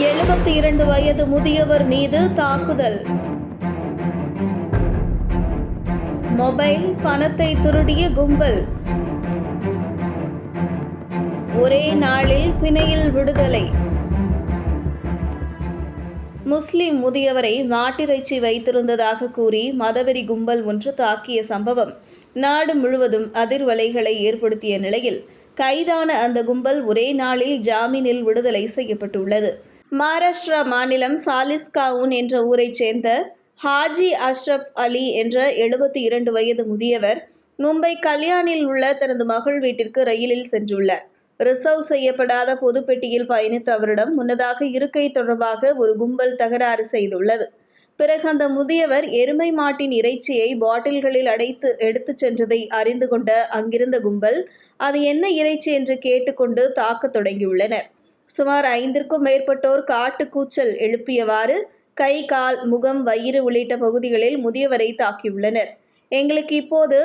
எழுபத்தி இரண்டு வயது முதியவர் மீது தாக்குதல். மொபைல் பணத்தை திருடிய கும்பல். ஒரே நாளில் பிணையில் விடுதலை. முஸ்லிம் முதியவரை மாட்டிறைச்சி வைத்திருந்ததாக கூறி மதவெறி கும்பல் ஒன்று தாக்கிய சம்பவம் நாடு முழுவதும் அதிர்வலைகளை ஏற்படுத்திய நிலையில் கைதான அந்த கும்பல் ஒரே நாளில் ஜாமீனில் விடுதலை செய்யப்பட்டுள்ளது. மகாராஷ்டிரா மாநிலம் சாலிஸ்காவுன் என்ற ஊரைச் சேர்ந்த ஹாஜி அஷ்ரப் அலி என்ற எழுபத்தி இரண்டு வயது முதியவர் மும்பை கல்யாணில் உள்ள தனது மகள் வீட்டிற்கு ரயிலில் சென்றுள்ளார். ரிசர்வ் செய்யப்படாத பொதுப்பெட்டியில் பயணித்த அவரிடம் முன்னதாக இருக்கை தொடர்பாக ஒரு கும்பல் தகராறு செய்துள்ளது. பிறகு அந்த முதியவர் எருமை மாட்டின் இறைச்சியை பாட்டில்களில் அடைத்து எடுத்துச் சென்றதை அறிந்து கொண்ட அங்கிருந்த கும்பல் அது என்ன இறைச்சி? என்று கேட்டுக்கொண்டு தாக்கத் தொடங்கியுள்ளனர். சுமார் ஐந்திற்கும் மேற்பட்டோர் காட்டு கூச்சல் எழுப்பியவாறு கை கால் முகம் வயிறு உள்ளிட்ட பகுதிகளில் முதியவரை தாக்கியுள்ளனர். எங்களுக்கு இப்போது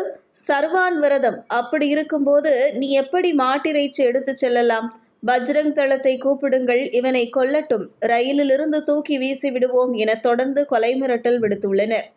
சர்வான் விரதம் அப்படி இருக்கும்போது நீ எப்படி மாட்டிறைச்சி எடுத்துச் செல்லலாம்? பஜ்ரங் தளத்தை கூப்பிடுங்கள் இவனை கொல்லட்டும். ரயிலிலிருந்து தூக்கி வீசி விடுவோம் என தொடர்ந்து கொலை மிரட்டல் விடுத்துள்ளனர்.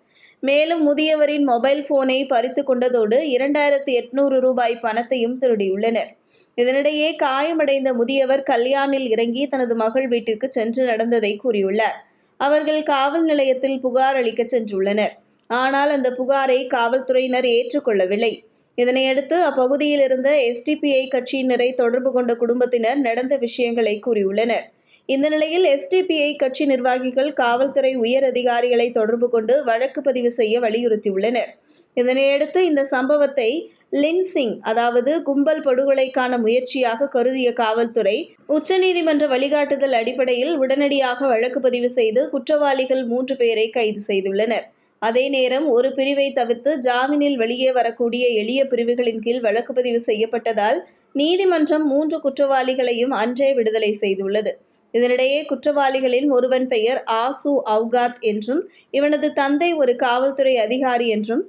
மேலும் முதியவரின் மொபைல் போனை பறித்து கொண்டதோடு இரண்டாயிரத்து எட்நூறு ரூபாய் பணத்தையும் திருடியுள்ளனர். இதனிடையே காயமடைந்த முதியவர் கல்யாணில் இறங்கி தனது மகள் வீட்டிற்கு சென்று நடந்ததை கூறியுள்ளார். அவர்கள் காவல் நிலையத்தில் புகார் அளிக்க சென்றுள்ளனர். ஆனால் அந்த புகாரை காவல்துறையினர் ஏற்றுக்கொள்ளவில்லை. இதனையடுத்து அப்பகுதியில் இருந்த எஸ்டிபிஐ கட்சியினரை தொடர்பு கொண்ட குடும்பத்தினர் நடந்த விஷயங்களை கூறியுள்ளனர். இந்த நிலையில் எஸ்டிபிஐ கட்சி நிர்வாகிகள் காவல்துறை உயர் அதிகாரிகளை தொடர்பு கொண்டு வழக்கு பதிவு செய்ய வலியுறுத்தியுள்ளனர். இதனையடுத்து இந்த சம்பவத்தை லின்சிங் அதாவது கும்பல் படுகொலைக்கான முயற்சியாக கருதிய காவல்துறை உச்சநீதிமன்ற வழிகாட்டுதல் அடிப்படையில் உடனடியாக வழக்கு பதிவு செய்து குற்றவாளிகள் மூன்று பேரை கைது செய்துள்ளனர். அதே நேரம் ஒரு பிரிவை தவிர்த்து ஜாமீனில் வெளியே வரக்கூடிய எளிய பிரிவுகளின் கீழ் வழக்கு பதிவு செய்யப்பட்டதால் நீதிமன்றம் மூன்று குற்றவாளிகளையும் அன்றே விடுதலை செய்துள்ளது. இதனிடையே குற்றவாளிகளின் ஒருவன் பெயர் ஆசு அவுகாத் என்றும் இவனது தந்தை ஒரு காவல்துறை அதிகாரி என்றும்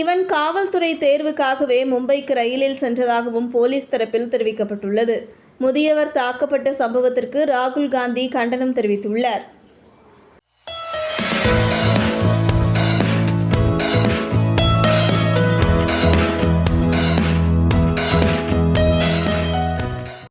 இவன் காவல்துறை தேர்வுக்காகவே மும்பைக்கு ரயிலில் சென்றதாகவும் போலீஸ் தரப்பில் தெரிவிக்கப்பட்டுள்ளது. முதியவர் தாக்கப்பட்ட சம்பவத்திற்கு ராகுல் காந்தி கண்டனம் தெரிவித்துள்ளார்.